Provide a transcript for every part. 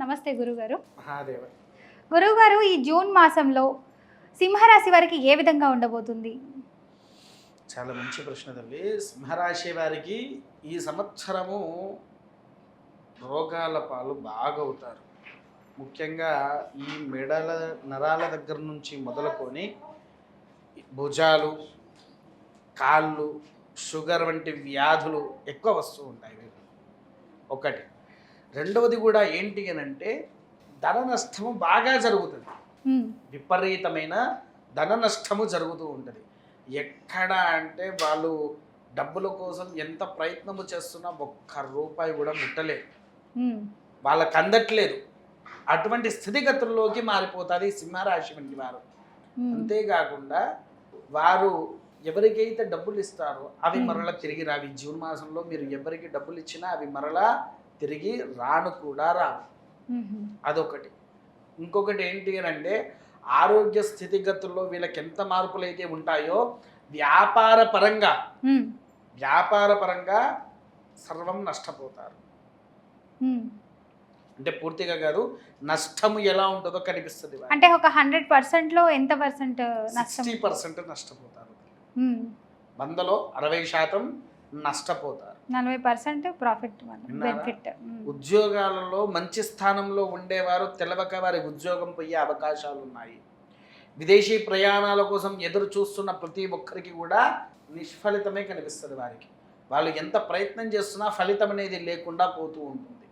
నమస్తే గురుగారు. మహాదేవ. గురువుగారు ఈ జూన్ మాసంలో సింహరాశి వారికి ఏ విధంగా ఉండబోతుంది? చాలా మంచి ప్రశ్న తల్లి. సింహరాశి వారికి ఈ సంవత్సరము రోగాల పాలు బాగా అవుతారు ముఖ్యంగా ఈ మెడల నరాల దగ్గర నుంచి మొదలుకొని భుజాలు కాళ్ళు షుగర్ వంటి వ్యాధులు ఎక్కువ వస్తూ ఉంటాయి ఒకటి. రెండవది కూడా ఏంటి అని అంటే ధన నష్టము బాగా జరుగుతుంది. విపరీతమైన ధన నష్టము జరుగుతూ ఉంటుంది. ఎక్కడ అంటే వాళ్ళు డబ్బుల కోసం ఎంత ప్రయత్నము చేస్తున్నా ఒక్క రూపాయి కూడా ముట్టలేదు. వాళ్ళకి అందట్లేదు. అటువంటి స్థితిగతుల్లోకి మారిపోతుంది సింహరాశి వంటి వారు. అంతేకాకుండా వారు ఎవరికైతే డబ్బులు ఇస్తారో అవి. మరలా తిరిగి రావి. జూన్ మాసంలో మీరు ఎవరికి డబ్బులు ఇచ్చినా అవి మరలా తిరిగి రాను కూడా ఉమ్, అదొకటి. ఇంకొకటి ఏంటి అని అంటే ఆరోగ్య స్థితిగతుల్లో వీళ్ళకి ఎంత మార్పులు అయితే ఉంటాయో వ్యాపార పరంగా వ్యాపార పరంగా సర్వం నష్టపోతారు. అంటే పూర్తిగా కాదు నష్టము ఎలా ఉంటుందో కనిపిస్తుంది అంటే ఒక హండ్రెడ్ పర్సెంట్లో ఎంత పర్సెంట్ సిక్స్టీ పర్సెంట్ నష్టపోతారు. వందలో అరవై శాతం నష్టపోతారు. నలభై పర్సెంట్ ప్రాఫిట్? బెనిఫిట్ ఉద్యోగాలలో మంచి స్థానంలో ఉండేవారు తెలవక వారి ఉద్యోగం పోయే అవకాశాలు ఉన్నాయి. విదేశీ ప్రయాణాల కోసం ఎదురు చూస్తున్న ప్రతి ఒక్కరికి కూడా నిష్ఫలితమే కనిపిస్తుంది వారికి. వాళ్ళు ఎంత ప్రయత్నం చేస్తున్నా ఫలితం అనేది లేకుండా పోతూ ఉంటుంది.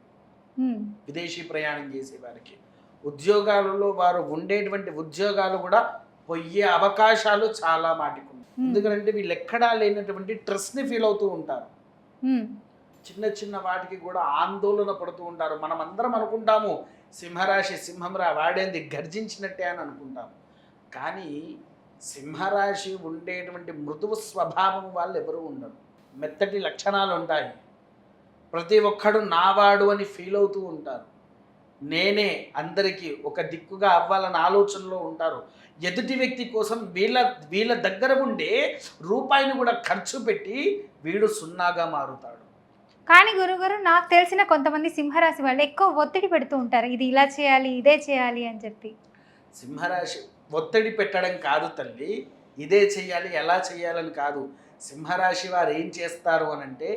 విదేశీ ప్రయాణం చేసే వారికి. ఉద్యోగాలలో వారు ఉండేటువంటి ఉద్యోగాలు కూడా పోయే అవకాశాలు చాలా మాటికి ఉన్నాయి. ఎందుకంటే వీళ్ళు ఎక్కడా లేనటువంటి స్ట్రెస్ని ఫీల్ అవుతూ ఉంటారు. చిన్న చిన్న వాటికి కూడా ఆందోళన పడుతూ ఉంటారు. మనం అందరం అనుకుంటాము సింహరాశి సింహంరా వాడేంది గర్జించినట్టే అని అనుకుంటాము. కానీ సింహరాశి ఉండేటువంటి మృదువు స్వభావం వాళ్ళు ఎవరు ఉండరు. మెత్తటి లక్షణాలు ఉంటాయి. ప్రతి ఒక్కడు నావాడు అని ఫీల్ అవుతూ ఉంటారు. నేనే అందరికీ ఒక దిక్కుగా అవ్వాలని ఆలోచనలో ఉంటారు. ఎదుటి వ్యక్తి కోసం వీళ్ళ వీళ్ళ దగ్గర ఉండే రూపాయిని కూడా ఖర్చు పెట్టి వీడు సున్నాగా మారుతాడు. కానీ గురుగారు నాకు తెలిసిన కొంతమంది సింహరాశి వాళ్ళు ఎక్కువ ఒత్తిడి పెడుతూ ఉంటారు. ఇది ఇలా చేయాలి ఇదే చేయాలి అని చెప్పి. సింహరాశి ఒత్తిడి పెట్టడం కాదు తల్లి. ఇదే చెయ్యాలి ఎలా చెయ్యాలని కాదు. సింహరాశి వారు ఏం చేస్తారు అని అంటే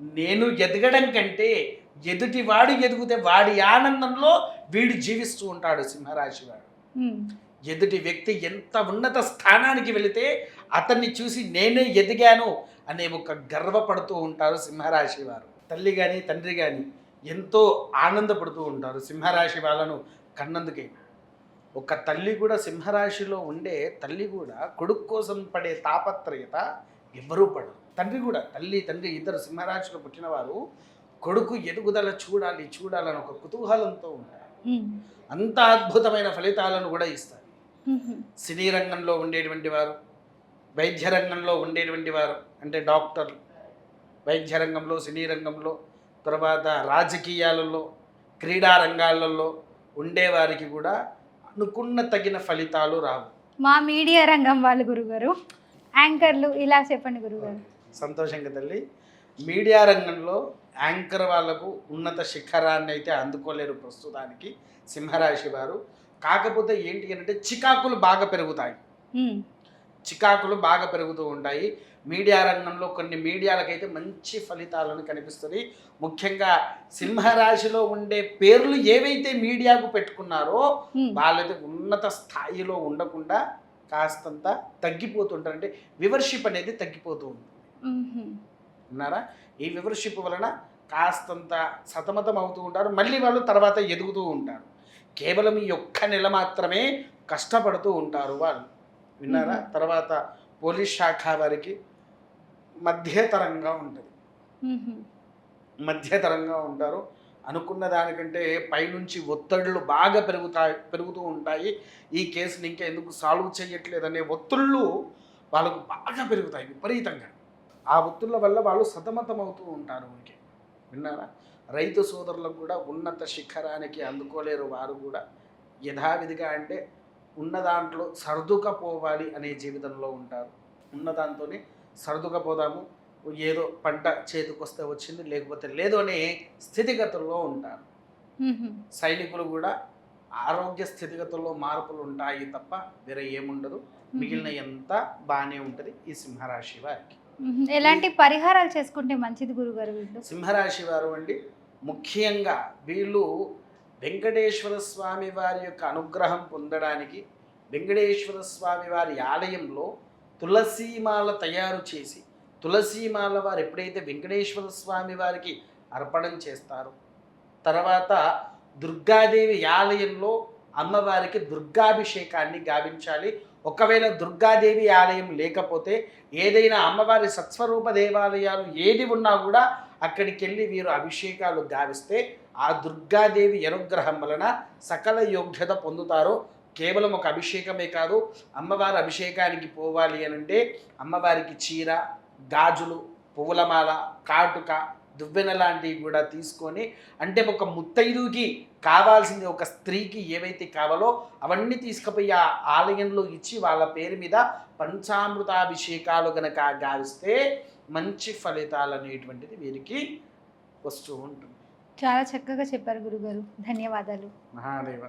నేను ఎదగడం కంటే ఎదుటి వాడు ఎదిగితే వాడి ఆనందంలో వీడు జీవిస్తూ ఉంటాడు సింహరాశి వాడు. ఎదుటి వ్యక్తి ఎంత ఉన్నత స్థానానికి వెళితే అతన్ని చూసి నేనే ఎదిగాను అనే ఒక గర్వపడుతూ ఉంటారు సింహరాశి వారు. తల్లి కానీ తండ్రి కానీ ఎంతో ఆనందపడుతూ ఉంటారు సింహరాశి వాళ్ళను కన్నందుకే. ఒక తల్లి కూడా సింహరాశిలో ఉండే తల్లి కూడా కొడుకు కోసం పడే తాపత్రయత ఎవ్వరూ పడరు. తండ్రి కూడా తల్లి తండ్రి ఇద్దరు సింహరాశిలో పుట్టినవారు కొడుకు ఎదుగుదల చూడాలి చూడాలని ఒక కుతూహలంతో ఉంటారు. అంత అద్భుతమైన ఫలితాలను కూడా ఇస్తారు. సినీ రంగంలో ఉండేటువంటి వారు వైద్య రంగంలో ఉండేటువంటి వారు అంటే డాక్టర్లు వైద్య రంగంలో సినీ రంగంలో తర్వాత రాజకీయాలలో క్రీడా రంగాలలో ఉండేవారికి కూడా అనుకున్న తగిన ఫలితాలు రావు. మా మీడియా రంగం వాళ్ళు గురుగారు యాంకర్లు ఇలా చెప్పండి గురుగారు. సంతోషంగా తల్లి మీడియా రంగంలో యాంకర్ వాళ్ళకు ఉన్నత శిఖరాన్ని అయితే అందుకోలేరు ప్రస్తుతానికి సింహరాశి వారు. కాకపోతే ఏంటి అంటే చికాకులు బాగా పెరుగుతాయి. చికాకులు బాగా పెరుగుతూ ఉంటాయి. మీడియా రంగంలో కొన్ని మీడియాలకైతే మంచి ఫలితాలను కనిపిస్తుంది ముఖ్యంగా సింహరాశిలో ఉండే పేర్లు ఏవైతే మీడియాకు పెట్టుకున్నారో వాళ్ళైతే ఉన్నత స్థాయిలో ఉండకుండా కాస్తంత తగ్గిపోతుంటారు. అంటే వివర్షిప్ అనేది తగ్గిపోతూ ఉంటుంది. ఉమ్, విన్నారా? ఈ వివర్షిప్ వలన కాస్తంత సతమతం అవుతూ ఉంటారు. మళ్ళీ వాళ్ళు తర్వాత ఎదుగుతూ ఉంటారు. కేవలం ఈ ఒక్క నెల మాత్రమే కష్టపడుతూ ఉంటారు వాళ్ళు. విన్నారా? తర్వాత పోలీస్ శాఖ వారికి మధ్యతరంగా ఉంటుంది. మధ్యతరంగా ఉంటారు. అనుకున్న దానికంటే పైనుంచి ఒత్తిళ్ళు బాగా పెరుగుతాయి పెరుగుతూ ఉంటాయి. ఈ కేసుని ఇంకా ఎందుకు సాల్వ్ చేయట్లేదనే ఒత్తిళ్ళు వాళ్ళకు బాగా పెరుగుతాయి విపరీతంగా. ఆ ఒత్తిళ్ళ వల్ల వాళ్ళు సతమతం అవుతూ ఉంటారు ఊరికే. విన్నారా? రైతు సోదరులకు కూడా ఉన్నత శిఖరానికి అందుకోలేరు వారు కూడా. యథావిధిగా అంటే ఉన్న దాంట్లో సర్దుకపోవాలి అనే జీవితంలో ఉంటారు. ఉన్న దాంతోనే సర్దుకపోదాము ఏదో పంట చేతికొస్తే వచ్చింది లేకపోతే లేదు అనే స్థితిగతుల్లో ఉంటారు. సైనికులు కూడా ఆరోగ్య స్థితిగతుల్లో మార్పులు ఉంటాయి తప్ప వేరే ఏముండదు. మిగిలిన ఎంత బాగానే ఉంటుంది ఈ సింహరాశి వారికి. ఎలాంటి పరిహారాలు చేసుకుంటే మంచిది గురుగారు వీళ్ళు? సింహరాశి వారు అండి ముఖ్యంగా వీళ్ళు వెంకటేశ్వర స్వామి వారి యొక్క అనుగ్రహం పొందడానికి వెంకటేశ్వర స్వామి వారి ఆలయంలో తులసీమాల తయారు చేసి తులసీమాల వారు ఎప్పుడైతే వెంకటేశ్వర స్వామి వారికి అర్పణం చేస్తారో తర్వాత దుర్గాదేవి ఆలయంలో అమ్మవారికి దుర్గాభిషేకాన్ని గావించాలి. ఒకవేళ దుర్గాదేవి ఆలయం లేకపోతే ఏదైనా అమ్మవారి సత్స్వరూప దేవాలయాలు ఏది ఉన్నా కూడా అక్కడికి వెళ్ళి వీరు అభిషేకాలు గావిస్తే ఆ దుర్గాదేవి అనుగ్రహం వలన సకల యోగ్యత పొందుతారు. కేవలం ఒక అభిషేకమే కాదు అమ్మవారి అభిషేకానికి పోవాలి అని అంటే అమ్మవారికి చీర గాజులు పువ్వులమాల కాటుక దువ్వెన లాంటివి కూడా తీసుకొని అంటే ఒక ముత్తైదుకి కావాల్సింది ఒక స్త్రీకి ఏవైతే కావాలో అవన్నీ తీసుకుపోయి ఆ ఆలయంలో ఇచ్చి వాళ్ళ పేరు మీద పంచామృతాభిషేకాలు గనక గావిస్తే మంచి ఫలితాలు అనేటువంటిది వీరికి వస్తూ ఉంటుంది. చాలా చక్కగా చెప్పారు గురుగారు. ధన్యవాదాలు. మహాదేవ.